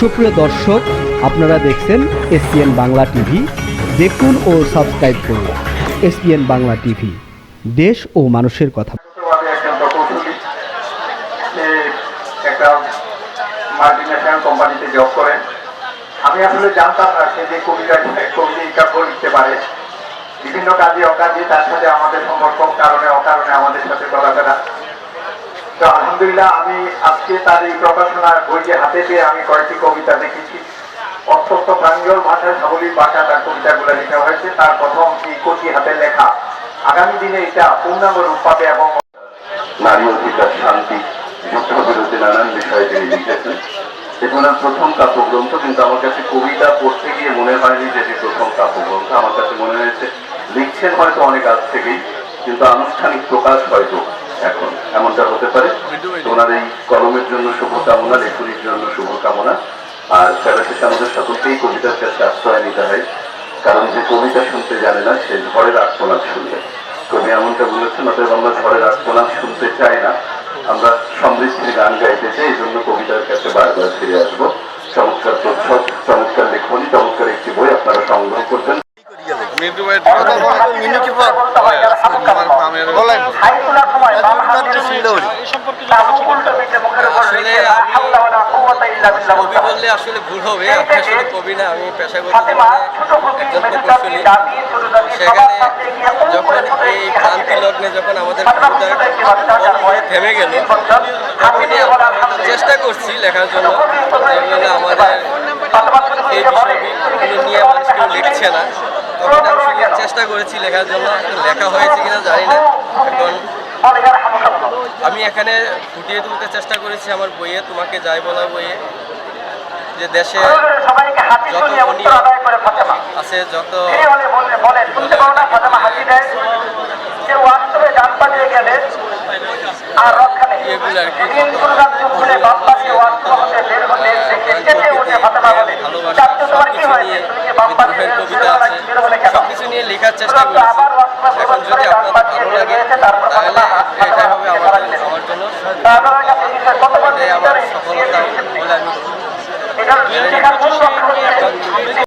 সুপ্রিয় দর্শক, আপনারা দেখছেন এসপিএন বাংলা টিভি। দেখুন ও সাবস্ক্রাইব করুন এসপিএন বাংলা টিভি। দেশ ও মানুষের কথা। একটা কোম্পানিতে জব করেন। আমি আসলে জানতাম না সে যে কবিতা কবিতা লিখতে পারে। বিভিন্ন কাজে অকাজে তার সাথে আমাদের সম্পর্ক কারণে অকারণে আমাদের সাথে চলাফেরা। তো আলহামদুলিল্লাহ, আমি আজকে তার এই প্রকাশনার বইটি হাতে পেয়ে আমি কয়েকটি কবিতা দেখেছি। অত্যন্ত প্রাঞ্জল ভাষায় সাবলীল ভাষা তার কবিতাগুলো লেখা হয়েছে। তার প্রথম এই কচি হাতের লেখা, আগামী দিনে এটা পূর্ণাঙ্গ রূপ পাবে এবং নারী অধিকার, শান্তি যুদ্ধবিরোধী নানান বিষয়ে তিনি লিখেছেন। এটা ওনার প্রথম কাব্যগ্রন্থ, কিন্তু আমার কাছে কবিতা পড়তে গিয়ে মনে হয়নি যে এটি প্রথম কাব্যগ্রন্থ। আমার কাছে মনে হয়েছে, লিখছেন হয়তো অনেক আগ থেকেই, কিন্তু আনুষ্ঠানিক প্রকাশ হয়তো এখন এমনটা হতে পারে। ওনার এই কলমের জন্য শুভকামনা, লেখনির জন্য শুভকামনা। আর তারা শেষে আমাদের সকলকেই কবিতার কাছে আশ্রয় নিতে হয়। কারণ যে কবিতা শুনতে জানে না, সে ঝড়ের আত্মনাদ শুনবে। কবি এমনটা বলেছেন অতএব আমরা ঝড়ের আত্মনাদ মিন্টু ভাই মিনিট বলেন। কবি বললে আসলে ভুল হবে। আমি আসলে কবি না আমি পেশাগত একজন প্রকৌশলী সেখানে যখন এই ক্রান্তি লগ্নে যখন আমাদের কবিতা বলগুলো থেমে গেল তখনই আমরা চেষ্টা করছি লেখার জন্য। আমাদের এই বিষয়গুলো নিয়ে মানুষ কেউ লিখছে না। চেষ্টা করেছি লেখার জন্য লেখা হয়েছে কিনা জানি না। এখন আমি এখানে ফুটিয়ে তুলতে চেষ্টা করেছি আমার বইয়ে তোমাকে যাই বলা বইয়ে যে দেশে যত আছে যত তিনি বলে বলে কেন? সবকিছু নিয়ে লেখার চেষ্টা করেছি। এখন যদি আপনাদের ভালো লাগে তাহলে এটা হবে আমার। আমার জন্য কাছে আমার সফলতা বলে আমি